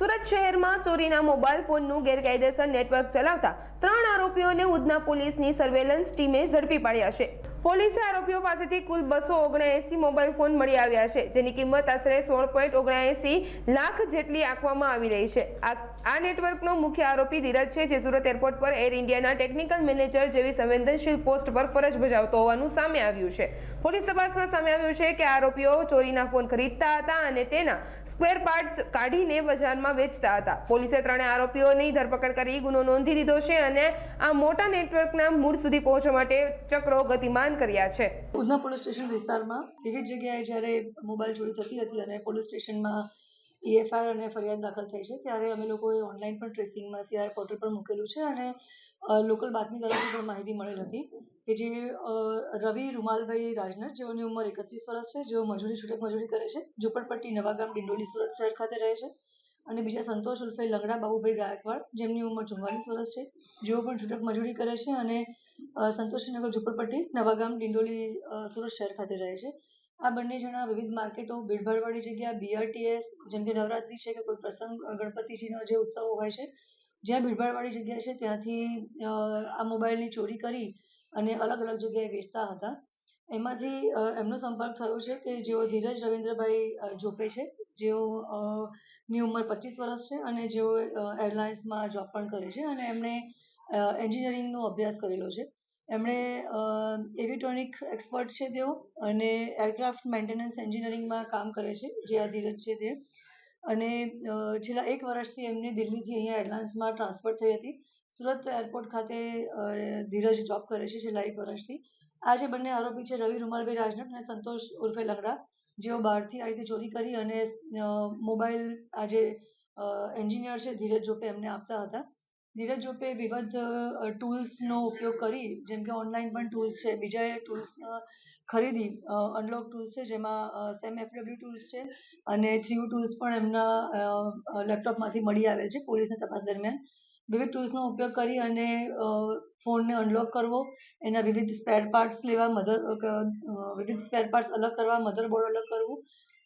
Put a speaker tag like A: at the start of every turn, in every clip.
A: સુરત શહેરમાં ચોરીના મોબાઈલ ફોનનું ગેરકાયદેસર નેટવર્ક ચલાવતા ત્રણ આરોપીઓને ઉધના પોલીસની સર્વેલન્સ ટીમે ઝડપી પાડ્યા છે. પોલીસે આરોપીઓ પાસેથી કુલ બસો ઓગણએંસી મોબાઈલ ફોન મળી આવ્યા છે, જેની કિંમત આશરે સોળ પોઈન્ટ ઓગણએંસી લાખ જેટલી આંકવામાં આવી રહી છે. આ નેટવર્કનો મુખ્ય આરોપી ધીરજ છે, જે સુરત એરપોર્ટ પર એર ઇન્ડિયાના ટેકનિકલ મેનેજર જેવી સંવેદનશીલ પોસ્ટ પર ફરજ બજાવતો હોવાનું સામે આવ્યું છે. પોલીસ તપાસમાં સામે આવ્યું છે કે આરોપીઓ ચોરીના ફોન ખરીદતા હતા અને તેના સ્ક્વેર પાર્ટ્સ કાઢીને બજારમાં વેચતા હતા. પોલીસે ત્રણેય આરોપીઓની ધરપકડ કરી ગુનો નોંધી દીધો છે અને આ મોટા નેટવર્કના મૂળ સુધી પહોંચવા માટે ચક્રો ગતિમાન કર્યા છે.
B: ઉધના પોલીસ સ્ટેશન વિસ્તારમાં વિવિધ જગ્યાએ જ્યારે મોબાઈલ ચોરી થતી હતી અને પોલીસ સ્ટેશનમાં ઈએફઆઈઆર અને ફરિયાદ દાખલ થઈ છે, ત્યારે અમે લોકોએ ઓનલાઈન પણ ટ્રેસિંગમાં સીઆર પોર્ટલ પર મૂકેલું છે અને લોકલ બાતમીદારોની પણ માહિતી મળેલ હતી કે જે રવિ રૂમાલભાઈ રાજનર જેઓની ઉંમર એકત્રીસ વર્ષ છે, જેઓ મજૂરી છૂટક મજૂરી કરે છે, ઝુંપડપટ્ટી નવાગામ ડિંડોલી સુરત શહેર ખાતે રહે છે. અને બીજા સંતોષ ઉર્ફે લંગડા બાબુભાઈ ગાયકવાડ, જેમની ઉંમર ચુમ્માલીસ વર્ષ છે, જેઓ પણ છૂટક મજૂરી કરે છે અને સંતોષીનગર ઝુંપડપટ્ટી, નવાગામ, ડિંડોલી સુરત શહેર ખાતે રહે છે. આ બંને જણા વિવિધ માર્કેટો, ભીડભાડવાળી જગ્યા બીઆરટીએસ જેમ કે નવરાત્રિ છે કે કોઈ પ્રસંગ, ગણપતિજીનો જે ઉત્સવો હોય છે, જ્યાં ભીડભાડવાળી જગ્યા છે, ત્યાંથી આ મોબાઈલની ચોરી કરી અને અલગ અલગ જગ્યાએ વેચતા હતા. એમાંથી એમનો સંપર્ક થયો છે કે જેઓ ધીરજ રવિન્દ્રભાઈ જોપે છે. જેઓ અ, ની ઉંમર પચીસ વર્ષ છે અને જેઓ એરલાઇન્સમાં જોબ પણ કરે છે અને એમણે એન્જિનિયરિંગનો અભ્યાસ કરેલો છે. એમણે એવિટોનિક એક્સપર્ટ છે તેઓ અને એરક્રાફ્ટ મેન્ટેનન્સ એન્જિનિયરિંગમાં કામ કરે છે જે આ ધીરજ છે તે. અને છેલ્લા એક વર્ષથી એમને દિલ્હીથી અહીંયા એરલાઇન્સમાં ટ્રાન્સફર થઈ હતી. સુરત એરપોર્ટ ખાતે ધીરજ જોબ કરે છે છેલ્લા એક વર્ષથી. આ બંને આરોપી છે રવિ રૂમાલભાઈ રાજનક અને સંતોષ ઉર્ફે લંગડા. જેઓ બહારથી આ રીતે ચોરી કરી અને મોબાઈલ આ જે એન્જિનિયર છે ધીરજ જોપે એમને આપતા હતા. ધીરજ જોપે વિવિધ ટૂલ્સનો ઉપયોગ કરી, જેમ કે ઓનલાઈન પણ ટૂલ્સ છે. બીજા ટૂલ્સ ખરીદી અનલોક ટૂલ્સ છે, જેમાં સેમ એફડબ્લ્યુ ટૂલ્સ છે અને થ્રીયુ ટૂલ્સ પણ એમના લેપટોપમાંથી મળી આવેલ છે પોલીસની તપાસ દરમિયાન. વિવિધ ટૂલ્સનો ઉપયોગ કરી અને ફોનને અનલોક કરવો, એના વિવિધ સ્પેર પાર્ટ્સ લેવા મધર વિવિધ સ્પેર પાર્ટ્સ અલગ કરવા મધરબોર્ડ અલગ કરવું,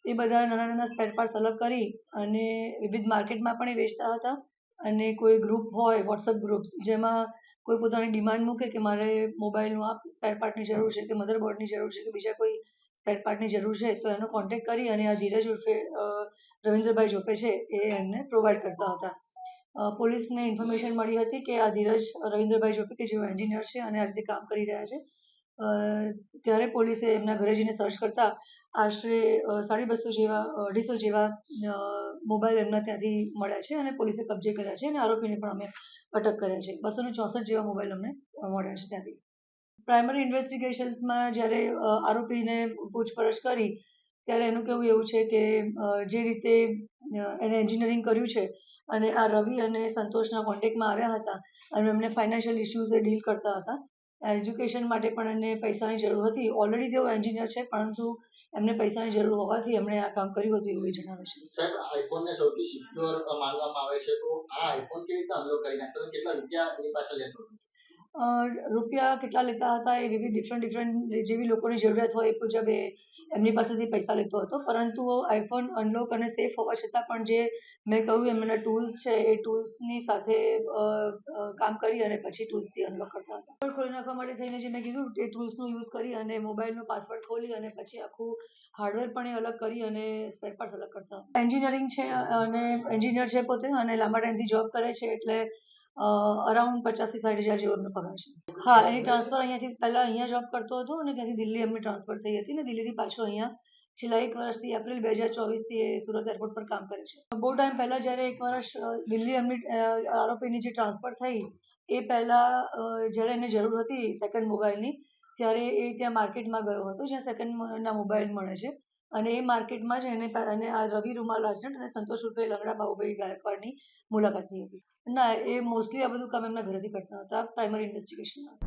B: એ બધા નાના નાના સ્પેર પાર્ટ્સ અલગ કરી અને વિવિધ માર્કેટમાં પણ એ વેચતા હતા. અને કોઈ ગ્રુપ હોય વોટ્સઅપ ગ્રુપ્સ જેમાં કોઈ પોતાની ડિમાન્ડ મૂકે કે મારે મોબાઈલનું આ સ્પેર પાર્ટની જરૂર છે કે મધરબોર્ડની જરૂર છે કે બીજા કોઈ સ્પેર પાર્ટની જરૂર છે, તો એનો કોન્ટેક્ટ કરી અને આ ધીરજ ઉર્ફે રવિન્દ્રભાઈ જોપે છે એ એમને પ્રોવાઈડ કરતા હતા. પોલીસને ઇન્ફોર્મેશન મળી હતી કે આ ધીરજ રવિન્દ્રભાઈ જોપી કે જેઓ એન્જિનિયર છે અને આ રીતે કામ કરી રહ્યા છે. ત્યારે પોલીસે એમના ઘરે જઈને સર્ચ કરતા આશરે સાડી બસો જેવા અઢીસો જેવા મોબાઈલ એમના ત્યાંથી મળ્યા છે અને પોલીસે કબજે કર્યા છે અને આરોપીને પણ અમે અટક કર્યા છે. બસો ચોસઠ જેવા મોબાઈલ અમને મળ્યા છે ત્યાંથી. પ્રાઇમરી ઇન્વેસ્ટિગેશન્સમાં જ્યારે આરોપીને પૂછપરછ કરી, ત્યારે એનું કહેવું એવું છે કે જે રીતે એણે એન્જિનિયરિંગ કર્યું છે. અને આ રવિ અને સંતોષના કોન્ટેક્ટમાં આવ્યા હતા. અને એમને ફાઇનાન્શિયલ ઇસ્યુઝે ડીલ કરતા હતા. એજ્યુકેશન માટે પણ એમને પૈસાની જરૂર હતી. ઓલરેડી તેઓ એન્જિનિયર છે, પરંતુ એમને પૈસાની જરૂર હોવાથી એમણે આ કામ કર્યું હતું એવું જણાવે છે.
C: સાહેબ આઈફોનને સૌથી સિક્યોર માનવામાં આવે છે. તો આ આઈફોન કેવી રીતે અનલોક કરી નાખતો કેટલા રૂપિયા એની પાછળ લેતો
B: રૂપિયા કેટલા લેતા હતા એ વિવિધ ડિફરન્ટ ડિફરન્ટ જેવી લોકોની જરૂરિયાત હોય એ મુજબ એ એમની પાસેથી પૈસા લેતો હતો. પરંતુ આઈફોન અનલોક અને સેફ હોવા છતાં પણ જે મેં કહ્યું એમના ટૂલ્સ છે એ ટૂલ્સની સાથે કામ કરી અને પછી ટૂલ્સથી અનલોક કરતા હતા. ખોલી નાખવા માટે થઈને જે મેં કીધું એ ટૂલ્સનો યુઝ કરી અને મોબાઈલનો પાસવર્ડ ખોલી અને પછી આખું હાર્ડવેર પણ એ અલગ કરી અને સ્પેર પાર્ટ્સ અલગ કરતા એન્જિનિયરિંગ છે, અને એન્જિનિયર છે પોતે અને લાંબા ટાઈમથી જોબ કરે છે એટલે અરાઉન્ડ પચાસથી સાઠ હજાર જેવો એમનો પગાર છે. હા એની ટ્રાન્સફર અહીંયાથી, પહેલાં અહીંયા જોબ કરતો હતો અને ત્યાંથી દિલ્હી એમની ટ્રાન્સફર થઈ હતી ને દિલ્હીથી પાછો અહીંયા છેલ્લા એક વર્ષથી, એપ્રિલ બે હજાર ચોવીસથી એ સુરત એરપોર્ટ પર કામ કરે છે. બહુ ટાઈમ પહેલાં જ્યારે એક વર્ષ દિલ્હી એમની આરોપીની જે ટ્રાન્સફર થઈ, એ પહેલાં જ્યારે એને જરૂર હતી સેકન્ડ મોબાઈલની ત્યારે એ ત્યાં માર્કેટમાં ગયો હતો, જ્યાં સેકન્ડના મોબાઈલ મળે છે. અને એ માર્કેટમાં જ એને અને આ રવિ રૂમાલ અર્જન્ટ અને સંતોષ ઉર્ફે લંગડા બાહુભાઈ ગાયકવાડની મુલાકાત થઈ હતી. ના, એ મોસ્ટલી આ બધું કામ એમના ઘરેથી કરતા હતા પ્રાઇમરી ઇન્વેસ્ટિગેશનમાં